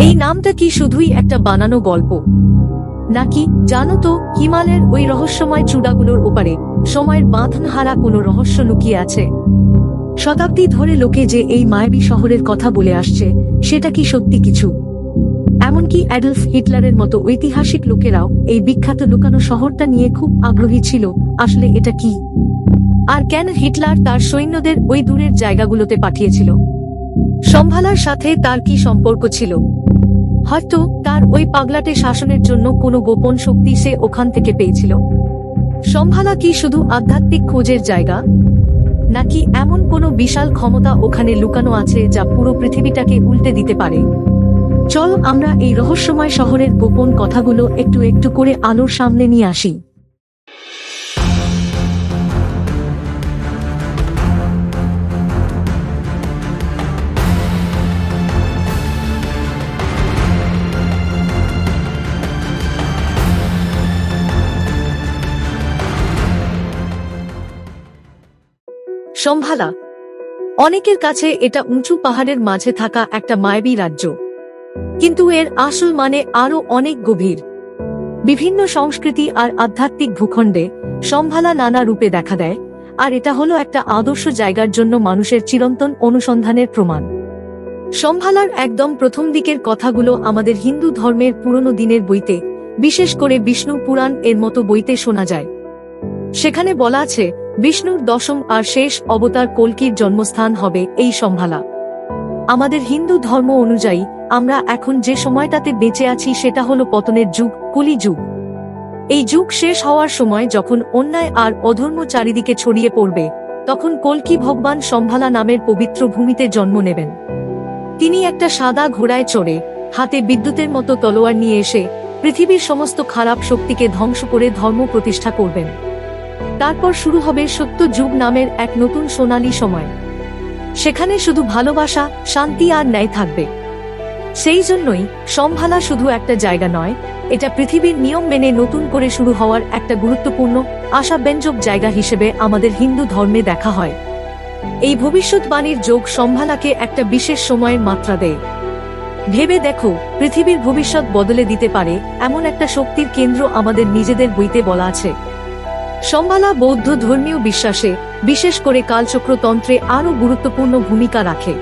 এই নামটা কি শুধুই একটা বানানো গল্প? নাকি জানো তো, হিমালয়ের ওই রহস্যময় চূড়াগুলোর ওপারে সময়ের বাঁধনহারা কোনো রহস্য লুকিয়ে আছে? শতাব্দী ধরে লোকে যে এই মায়াবী শহরের কথা বলে আসছে, সেটা কি সত্যি কিছু? এমনকি অ্যাডলফ হিটলারের মতো ঐতিহাসিক লোকেরাও এই বিখ্যাত লুকানো শহরটা নিয়ে খুব আগ্রহী ছিল, আসলে এটা কি? আর কেন হিটলার তার সৈন্যদের ওই দূরের জায়গাগুলোতে পাঠিয়েছিল? সম্ভালার সাথে তার কি সম্পর্ক ছিল? হয়তো তার ওই পাগলাটে শাসনের জন্য কোনো গোপন শক্তি সে ওখান থেকে পেয়েছিল। সম্ভালা কি শুধু আধ্যাত্মিক খোঁজের জায়গা? নাকি এমন কোনো বিশাল ক্ষমতা ওখানে লুকানো আছে যা পুরো পৃথিবীটাকে উল্টে দিতে পারে? চল আমরা এই রহস্যময় শহরের গোপন কথাগুলো একটু একটু করে আলোর সামনে নিয়ে আসি। সম্ভালা। অনেকের কাছে এটা উঁচু পাহাড়ের মাঝে থাকা একটা মায়াবী রাজ্য। কিন্তু এর আসল মানে আরও অনেক গভীর। বিভিন্ন সংস্কৃতি আর আধ্যাত্মিক ভূখণ্ডে সম্ভালা নানা রূপে দেখা দেয়, আর এটা হলো একটা আদর্শ জায়গার জন্য মানুষের চিরন্তন অনুসন্ধানের প্রমাণ। সম্ভালার একদম প্রথম দিকের কথাগুলো আমাদের হিন্দু ধর্মের পুরনো দিনের বইতে, বিশেষ করে বিষ্ণু পুরাণ এর মতো বইতে শোনা যায়। সেখানে বলা আছে বিষ্ণুর দশম আর শেষ অবতার কল্কির জন্মস্থান হবে এই সম্ভালা। আমাদের হিন্দু ধর্ম অনুযায়ী, আমরা এখন যে সময়টাতে বেঁচে আছি সেটা হলো পতনের যুগ, কলি যুগ। এই যুগ শেষ হওয়ার সময় যখন অন্যায় আর অধর্ম চারিদিকে ছড়িয়ে পড়বে, তখন কল্কি ভগবান সম্ভালা নামের পবিত্র ভূমিতে জন্ম নেবেন। তিনি একটা সাদা ঘোড়ায় চড়ে, হাতে বিদ্যুতের মতো তলোয়ার নিয়ে এসে পৃথিবীর সমস্ত খারাপ শক্তিকে ধ্বংস করে ধর্ম প্রতিষ্ঠা করবেন। তারপর শুরু হবে সত্য যুগ নামের এক নতুন সোনালী সময়। সেখানে শুধু ভালোবাসা, শান্তি আর ন্যায় থাকবে। সেই জন্যই সম্ভালা শুধু একটা জায়গা নয়, এটা পৃথিবীর নিয়ম মেনে নতুন করে শুরু হওয়ার একটা গুরুত্বপূর্ণ, আশাব্যঞ্জক জায়গা হিসেবে আমাদের হিন্দু ধর্মে দেখা হয়। এই ভবিষ্যৎবাণীর যোগ সম্ভালাকে একটা বিশেষ সময়ের মাত্রা দেয়। ভেবে দেখো, পৃথিবীর ভবিষ্যৎ বদলে দিতে পারে এমন একটা শক্তির কেন্দ্র আমাদের নিজেদের বইতে বলা আছে। সম্ভালা বৌদ্ধ ধর্মীয় বিশ্বাসে বিশেষ করে কালচক্রতন্ত্রে আরও গুরুত্বপূর্ণ ভূমিকা রাখে।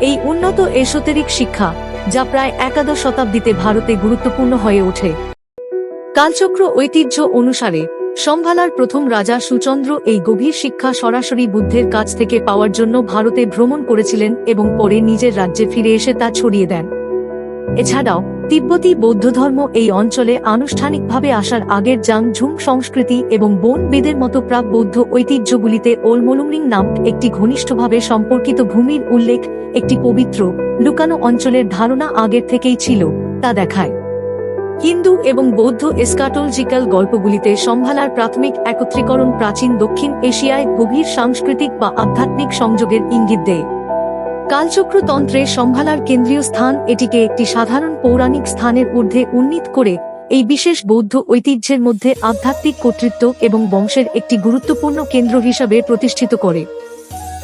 এই উন্নত এসোতেরিক শিক্ষা, যা প্রায় একাদশ শতাব্দীতে ভারতে গুরুত্বপূর্ণ হয়ে ওঠে। কালচক্র ঐতিহ্য অনুসারে সম্ভালার প্রথম রাজা সুচন্দ্র এই গভীর শিক্ষা সরাসরি বুদ্ধের কাছ থেকে পাওয়ার জন্য ভারতে ভ্রমণ করেছিলেন এবং পরে নিজের রাজ্যে ফিরে এসে তা ছড়িয়ে দেন। এছাড়াও, তিব্বতী বৌদ্ধ ধর্ম এই অঞ্চলে আনুষ্ঠানিকভাবে আসার আগের জাং ঝুম সংস্কৃতি এবং বন বেদের মতো প্রাক বৌদ্ধ ঐতিহ্যগুলিতে ওলমলুমরিং নাম একটি ঘনিষ্ঠভাবে সম্পর্কিত ভূমির উল্লেখ একটি পবিত্র লুকানো অঞ্চলের ধারণা আগের থেকেই ছিল, তা দেখায়। হিন্দু এবং বৌদ্ধ এসকাটোলজিক্যাল গল্পগুলিতে সম্ভালার প্রাথমিক একত্রীকরণ প্রাচীন দক্ষিণ এশিয়ায় গভীর সাংস্কৃতিক বা আধ্যাত্মিক সংযোগের ইঙ্গিত দেয়। কালচক্রতন্ত্রে সম্ভালার কেন্দ্রীয় স্থান এটিকে একটি সাধারণ পৌরাণিক স্থানের ঊর্ধ্বে উন্নীত করে এই বিশেষ বৌদ্ধ ঐতিহ্যের মধ্যে আধ্যাত্মিক কর্তৃত্ব এবং বংশের একটি গুরুত্বপূর্ণ কেন্দ্র হিসাবে প্রতিষ্ঠিত করে।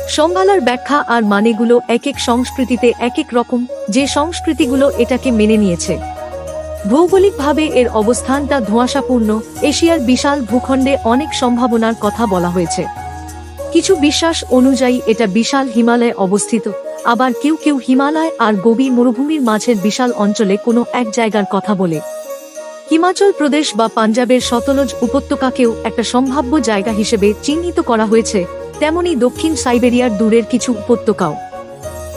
সম্ভালার ব্যাখ্যা আর মানেগুলো এক এক সংস্কৃতিতে এক এক রকম, যে সংস্কৃতিগুলো এটাকে মেনে নিয়েছে। ভৌগোলিকভাবে এর অবস্থানটা ধোঁয়াশাপূর্ণ, এশিয়ার বিশাল ভূখণ্ডে অনেক সম্ভাবনার কথা বলা হয়েছে। কিছু বিশ্বাস অনুযায়ী এটা বিশাল হিমালয়ে অবস্থিত। আবার কেউ কেউ হিমালয় আর গভীর মরুভূমির মাঝের বিশাল অঞ্চলে কোনো এক জায়গার কথা বলে। হিমাচল প্রদেশ বা পাঞ্জাবের শতলজ উপত্যকাকেও একটা সম্ভাব্য জায়গা হিসেবে চিহ্নিত করা হয়েছে, তেমনি দক্ষিণ সাইবেরিয়ার দূরের কিছু উপত্যকাও।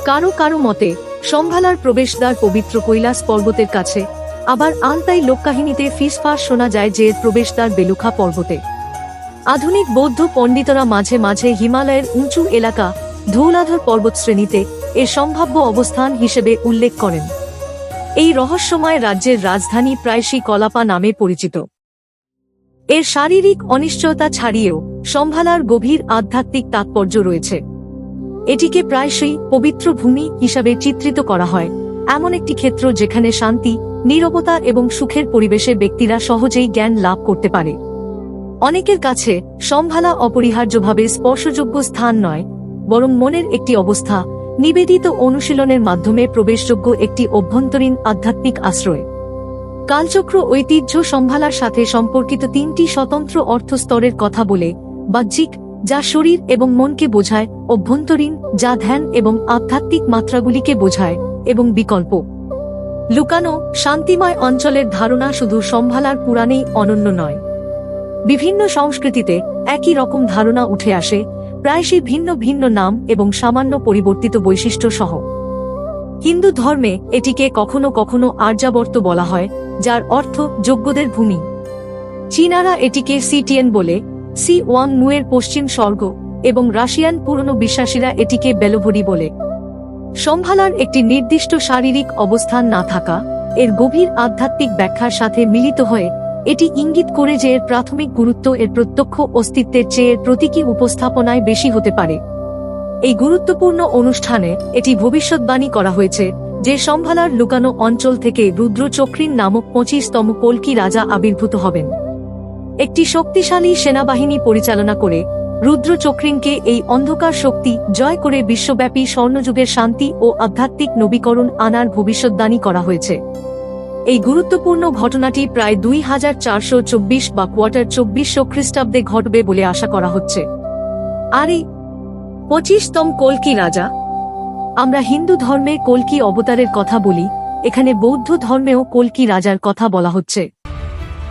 কারও কারও মতে, সম্ভালার প্রবেশদ্বার পবিত্র কৈলাস পর্বতের কাছে, আবার আলতাই লোককাহিনীতে ফিসফাস শোনা যায় যে প্রবেশদ্বার বেলুখা পর্বতে। আধুনিক বৌদ্ধ পণ্ডিতরা মাঝে মাঝে হিমালয়ের উঁচু এলাকা ধৌলাধর পর্বতশ্রেণীতে এর সম্ভাব্য অবস্থান হিসেবে উল্লেখ করেন। এই রহস্যময় রাজ্যের রাজধানী প্রায়শই কলাপা নামে পরিচিত। এর শারীরিক অনিশ্চয়তা ছাড়িয়েও সম্ভালার গভীর আধ্যাত্মিক তাৎপর্য রয়েছে। এটিকে প্রায়শই পবিত্র ভূমি হিসাবে চিত্রিত করা হয়। এমন একটি ক্ষেত্র যেখানে শান্তি, নীরবতা এবং সুখের পরিবেশে ব্যক্তিরা সহজেই জ্ঞান লাভ করতে পারে। অনেকের কাছে সম্ভালা অপরিহার্যভাবে স্পর্শযোগ্য স্থান নয় বরং মনের একটি অবস্থা, নিবেদিত অনুশীলনের মাধ্যমে প্রবেশযোগ্য একটি অভ্যন্তরীণ আধ্যাত্মিক আশ্রয়। কালচক্র ঐতিহ্য সম্ভালার সাথে সম্পর্কিত তিনটি স্বতন্ত্র অর্থস্তরের কথা বলে, বাহ্যিক, যা শরীর এবং মনকে বোঝায়, অভ্যন্তরীণ, যা ধ্যান এবং আধ্যাত্মিক মাত্রাগুলিকে বোঝায়, এবং বিকল্প। লুকানো, শান্তিময় অঞ্চলের ধারণা শুধু সম্ভালার পুরাণেই অনন্য নয়। বিভিন্ন সংস্কৃতিতে একই রকম ধারণা উঠে আসে প্রায়শই ভিন্ন ভিন্ন নাম এবং সামান্য পরিবর্তিত বৈশিষ্ট্য সহ। হিন্দু ধর্মে এটিকে কখনো কখনো আর্যাবর্ত বলা হয়, যার অর্থ যোগ্যদের ভূমি। চীনারা এটিকে সিটিএন বলে সি ওয়াং মুয়ের পশ্চিম স্বর্গ এবং রাশিয়ান পুরনো বিশ্বাসীরা এটিকে বেলোভরি বলে। সম্ভালার একটি নির্দিষ্ট শারীরিক অবস্থান না থাকা, এর গভীর আধ্যাত্মিক ব্যাখ্যার সাথে মিলিত হয়ে এটি ইঙ্গিত করে যে এর প্রাথমিক গুরুত্ব এর প্রত্যক্ষ অস্তিত্বের চেয়ে এর প্রতীকী উপস্থাপনায় বেশি হতে পারে। এই গুরুত্বপূর্ণ অনুষ্ঠানে এটি ভবিষ্যৎবাণী করা হয়েছে যে সম্ভালার লুকানো অঞ্চল থেকে রুদ্রচক্রিন নামক পঁচিশতম কল্কি রাজা আবির্ভূত হবেন। একটি শক্তিশালী সেনাবাহিনী পরিচালনা করে রুদ্রচক্রিনকে এই অন্ধকার শক্তি জয় করে বিশ্বব্যাপী স্বর্ণযুগের শান্তি ও আধ্যাত্মিক নবীকরণ আনার ভবিষ্যৎবাণী করা হয়েছে। এই গুরুত্বপূর্ণ ঘটনাটি প্রায় দুই হাজার চারশো চব্বিশ বা কোয়ার্টার চব্বিশশো খ্রিস্টাব্দে ঘটবে বলে আশা করা হচ্ছে। আর এই পঁচিশতম কল্কি রাজা। আমরা হিন্দু ধর্মে কল্কি অবতারের কথা বলি, এখানে বৌদ্ধ ধর্মেও কল্কি রাজার কথা বলা হচ্ছে।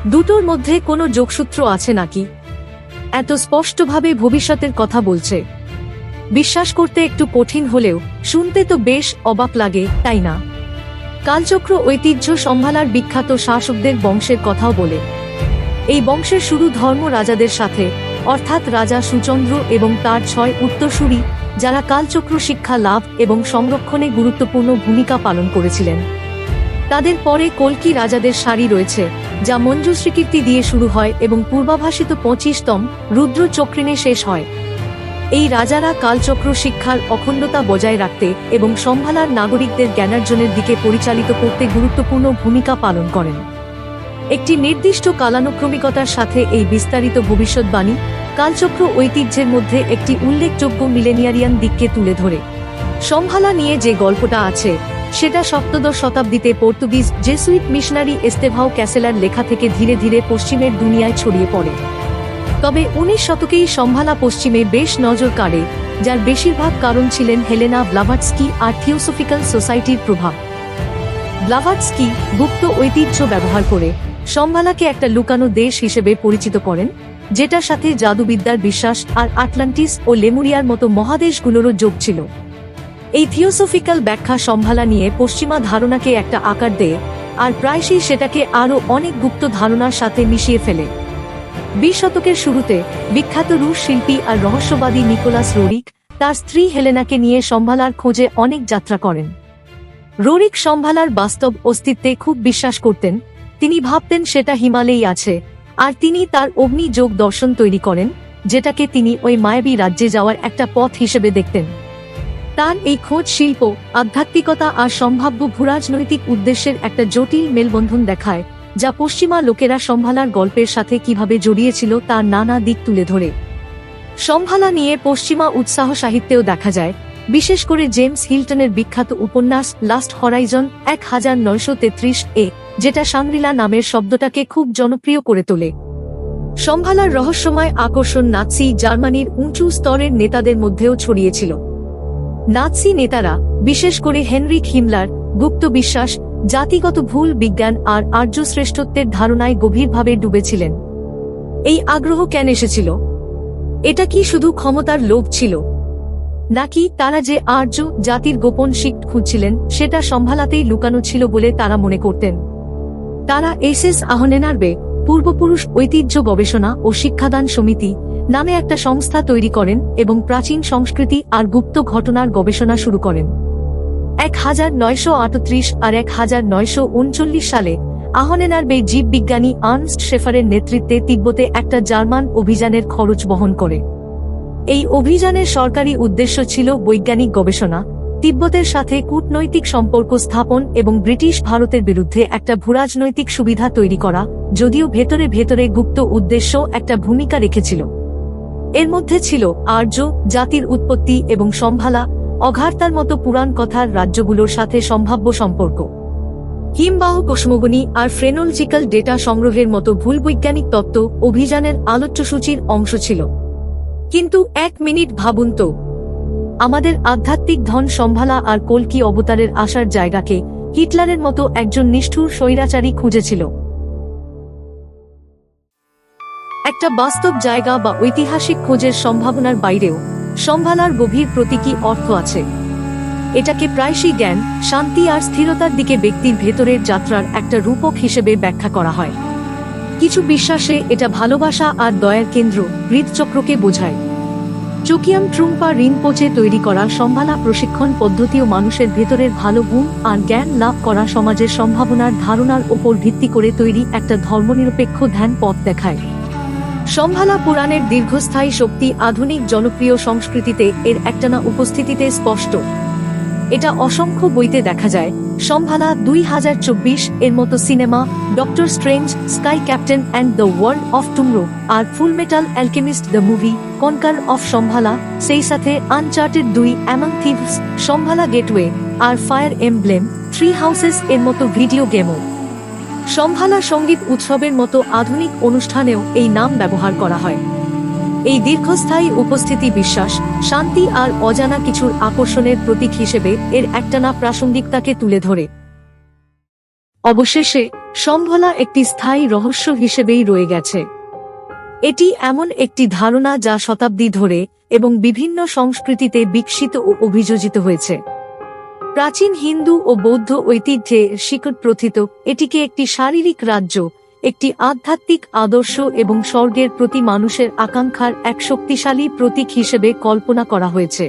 দুটোর মধ্যে কোনো যোগসূত্র আছে নাকি? এত স্পষ্টভাবে ভবিষ্যতের কথা বলছে। বিশ্বাস করতে একটু কঠিন হলেও, শুনতে তো বেশ অবাক লাগে, তাই না? কালচক্র ঐতিহ্য সম্ভালার বিখ্যাত শাসকদের বংশের কথাও বলে। এই বংশের শুরু ধর্ম রাজাদের সাথে, অর্থাৎ রাজা সুচন্দ্র এবং তার ছয় উত্তরসূরি, যারা কালচক্র শিক্ষা লাভ এবং সংরক্ষণে গুরুত্বপূর্ণ ভূমিকা পালন করেছিলেন। তাদের পরে কল্কি রাজাদের সারি রয়েছে, যা মঞ্জুশ্রীকীর্তি দিয়ে শুরু হয় এবং পূর্বাভাসিত পঁচিশতম রুদ্র চক্রিনে শেষ হয়। এই রাজারা কালচক্র শিক্ষার অখণ্ডতা বজায় রাখতে এবং সম্ভালার নাগরিকদের জ্ঞানার্জনের দিকে পরিচালিত করতে গুরুত্বপূর্ণ ভূমিকা পালন করেন। একটি নির্দিষ্ট কালানুক্রমিকতার সাথে এই বিস্তারিত ভবিষ্যৎবাণী কালচক্র ঐতিহ্যের মধ্যে একটি উল্লেখযোগ্য মিলেনিয়ারিয়ান দিককে তুলে ধরে। সম্ভালা নিয়ে যে গল্পটা আছে, সেটা সপ্তদশ শতাব্দীতে পর্তুগিজ জেসুইট মিশনারি এস্তেভাও ক্যাসেলার লেখা থেকে ধীরে ধীরে পশ্চিমের দুনিয়ায় ছড়িয়ে পড়ে। তবে উনিশ শতকেই সম্ভালা পশ্চিমে বেশ নজর কাড়ে, যার বেশিরভাগ কারণ ছিলেন হেলেনা ব্লাভাটস্কি আর থিওসফিক্যাল সোসাইটির প্রভাব। ব্লাভাটস্কি গুপ্ত ঐতিহ্য ব্যবহার করে সম্ভালাকে একটা লুকানো দেশ হিসেবে পরিচিত করেন, যেটার সাথে জাদুবিদ্যার বিশ্বাস আর আটলান্টিস ও লেমুরিয়ার মতো মহাদেশগুলোরও যোগ ছিল। এই থিওসফিক্যাল ব্যাখ্যা সম্ভালা নিয়ে পশ্চিমা ধারণাকে একটা আকার দেয়, আর প্রায়শই সেটাকে আরও অনেক গুপ্ত ধারণার সাথে মিশিয়ে ফেলে। বিশ শতকের শুরুতে বিখ্যাত রুশ শিল্পী আর রহস্যবাদী নিকোলাস রোরিক তার স্ত্রী হেলেনাকে নিয়ে সম্ভালার খোঁজে অনেক যাত্রা করেন। রোরিক সম্ভালার বাস্তব অস্তিত্বে খুব বিশ্বাস করতেন, তিনি ভাবতেন সেটা হিমালয়েই আছে, আর তিনি তার অগ্নি যোগ দর্শন তৈরি করেন, যেটাকে তিনি ওই মায়াবী রাজ্যে যাওয়ার একটা পথ হিসেবে দেখতেন। তার এই খোঁজ শিল্প, আধ্যাত্মিকতা আর সম্ভাব্য ভূরাজনৈতিক উদ্দেশ্যের একটা জটিল মেলবন্ধন দেখায় যা পশ্চিমা লোকেরা সম্ভালার গল্পের সাথে কীভাবে জড়িয়েছিল তার নানা দিক তুলে ধরে। সম্ভালা নিয়ে পশ্চিমা উৎসাহ সাহিত্যেও দেখা যায়, বিশেষ করে জেমস হিল্টনের বিখ্যাত উপন্যাস লাস্ট হরাইজন এক হাজার নয়শো তেত্রিশ এ, যেটা সাংরিলা নামের শব্দটাকে খুব জনপ্রিয় করে তোলে। সম্ভালার রহস্যময় আকর্ষণ নাৎসি জার্মানির উঁচু স্তরের নেতাদের মধ্যেও ছড়িয়েছিল। নাৎসি নেতারা, বিশেষ করে হেনরিক হিমলার, গুপ্ত বিশ্বাস জাতিগত ভুল, বিজ্ঞান আর আর্য শ্রেষ্ঠত্বের ধারণায় গভীরভাবে ডুবেছিলেন। এই আগ্রহ কেন এসেছিল? এটা কি শুধু ক্ষমতার লোভ ছিল? নাকি তারা যে আর্য জাতির গোপন শিখ খুঁজছিলেন, সেটা সম্ভালাতেই লুকানো ছিল বলে তারা মনে করতেন। তারা এস এস আহনেনারবে পূর্বপুরুষ ঐতিহ্য গবেষণা ও শিক্ষাদান সমিতি নামে একটা সংস্থা তৈরি করেন এবং প্রাচীন সংস্কৃতি আর গুপ্ত ঘটনার গবেষণা শুরু করেন। এক হাজার নয়শো আটত্রিশ আর এক হাজার নয়শো উনচল্লিশ সালে আহনেনারবে জীববিজ্ঞানী আর্নস্ট শেফারের নেতৃত্বে তিব্বতে একটা জার্মান অভিযানের খরচ বহন করে। এই অভিযানের সরকারি উদ্দেশ্য ছিল বৈজ্ঞানিক গবেষণা, তিব্বতের সাথে কূটনৈতিক সম্পর্ক স্থাপন এবং ব্রিটিশ ভারতের বিরুদ্ধে একটা ভূরাজনৈতিক সুবিধা তৈরি করা, যদিও ভেতরে ভেতরে গুপ্ত উদ্দেশ্য একটা ভূমিকা রেখেছিল। এর মধ্যে ছিল আর্য, জাতির উৎপত্তি এবং সম্ভালা অঘার্তার মতো পুরাণ কথার রাজ্যগুলোর সাথে সম্ভাব্য সম্পর্ক। হিমবাহ কসমগনি আর ফ্রেনোলজিক্যাল ডেটা সংগ্রহের মতো ভুল বৈজ্ঞানিক তত্ত্ব অভিযানের আলোচ্যসূচির অংশ ছিল। কিন্তু এক মিনিট ভাবুন তো, আমাদের আধ্যাত্মিক ধন সম্ভালা আর কলকি অবতারের আসার জায়গাকে হিটলারের মতো একজন নিষ্ঠুর স্বৈরাচারী খুঁজেছিল। একটা বাস্তব জায়গা বা ঐতিহাসিক খোঁজের সম্ভাবনার বাইরেও সম্ভালার গভীর প্রতীকী অর্থ আছে। এটাকে প্রায়শই জ্ঞান, শান্তি আর স্থিরতার দিকে ব্যক্তির ভেতরের যাত্রার একটা রূপক হিসেবে ব্যাখ্যা করা হয়। কিছু বিশ্বাসে এটা ভালোবাসা আর দয়ার কেন্দ্র হৃদচক্রকে বোঝায়। চুকিয়াম ট্রুম্পা রিনপোচে তৈরি করা সম্ভালা প্রশিক্ষণ পদ্ধতিও মানুষের ভেতরের ভালো গুণ আর জ্ঞান লাভ করা সমাজের সম্ভাবনার ধারণার ওপর ভিত্তি করে তৈরি একটা ধর্মনিরপেক্ষ ধ্যান পথ দেখায়। সম্ভালা পুরাণের দীর্ঘস্থায়ী শক্তি আধুনিক জনপ্রিয় সংস্কৃতিতে এর একটানা উপস্থিতিতে স্পষ্ট। এটা অসংখ্য বইতে দেখা যায়। সম্ভালা দুই হাজার চব্বিশ এর মতো cinema, Doctor Strange, Sky Captain and the World of Tomorrow R Full Metal Alchemist the movie, conqueror of Shamballa, সেই সাথে আনচার্টেড দুই অ্যামাং থিভস, সম্ভালা গেটওয়ে আর ফায়ার এমব্লেম, থ্রি হাউসেস এর মতো ভিডিও গেমও। সম্ভালা সংগীত উৎসবের মতো আধুনিক অনুষ্ঠানেও এই নাম ব্যবহার করা হয়। এই দীর্ঘস্থায়ী উপস্থিতি বিশ্বাস, শান্তি আর অজানা কিছুর আকর্ষণের প্রতীক হিসেবে এর একটানা প্রাসঙ্গিকতাকে তুলে ধরে। অবশেষে, সম্ভলা একটি স্থায়ী রহস্য হিসেবেই রয়ে গেছে। এটি এমন একটি ধারণা যা শতাব্দী ধরে এবং বিভিন্ন সংস্কৃতিতে বিকশিত ও অভিযোজিত হয়েছে। প্রাচীন হিন্দু ও বৌদ্ধ ঐতিহ্যে শিকট প্রথিত, এটিকে একটি শারীরিক রাজ্য, একটি আধ্যাত্মিক আদর্শ এবং স্বর্গের প্রতি মানুষের আকাঙ্ক্ষার এক শক্তিশালী প্রতীক হিসেবে কল্পনা করা হয়েছে।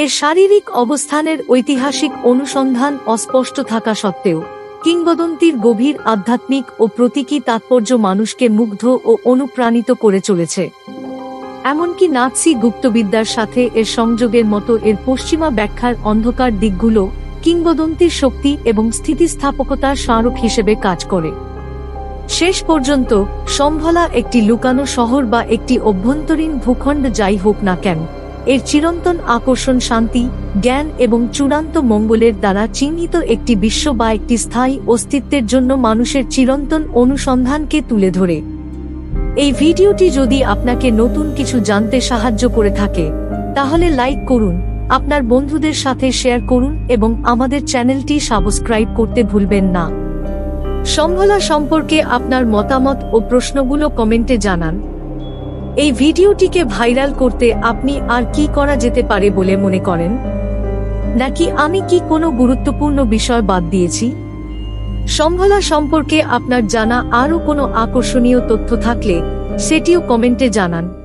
এর শারীরিক অবস্থানের ঐতিহাসিক অনুসন্ধান অস্পষ্ট থাকা সত্ত্বেও, কিংবদন্তির গভীর আধ্যাত্মিক ও প্রতীকী তাৎপর্য মানুষকে মুগ্ধ ও অনুপ্রাণিত করে চলেছে। এমনকি নাৎসি গুপ্তবিদ্যার সাথে এর সংযোগের মতো এর পশ্চিমা ব্যাখ্যার অন্ধকার দিকগুলো কিংবদন্তির শক্তি এবং স্থিতিস্থাপকতার স্মারক হিসেবে কাজ করে। শেষ পর্যন্ত, সম্ভলা একটি লুকানো শহর বা একটি অভ্যন্তরীণ ভূখণ্ড যাই হোক না কেন, এর চিরন্তন আকর্ষণ শান্তি, জ্ঞান এবং চূড়ান্ত মঙ্গলের দ্বারা চিহ্নিত একটি বিশ্ব বা একটি স্থায়ী অস্তিত্বের জন্য মানুষের চিরন্তন অনুসন্ধানকে তুলে ধরে। এই ভিডিওটি যদি আপনাকে নতুন কিছু জানতে সাহায্য করে থাকে, তাহলে লাইক করুন, আপনার বন্ধুদের সাথে শেয়ার করুন এবং আমাদের চ্যানেলটি সাবস্ক্রাইব করতে ভুলবেন না। সম্ভলা সম্পর্কে আপনার মতামত ও প্রশ্নগুলো কমেন্টে জানান। এই ভিডিওটিকে ভাইরাল করতে আপনি আর কি করা যেতে পারে বলে মনে করেন? নাকি আমি কি কোনো গুরুত্বপূর্ণ বিষয় বাদ দিয়েছি? সম্ভলা সম্পর্কে আপনার জানা আরও কোনো আকর্ষণীয় তথ্য থাকলে সেটিও কমেন্টে জানান।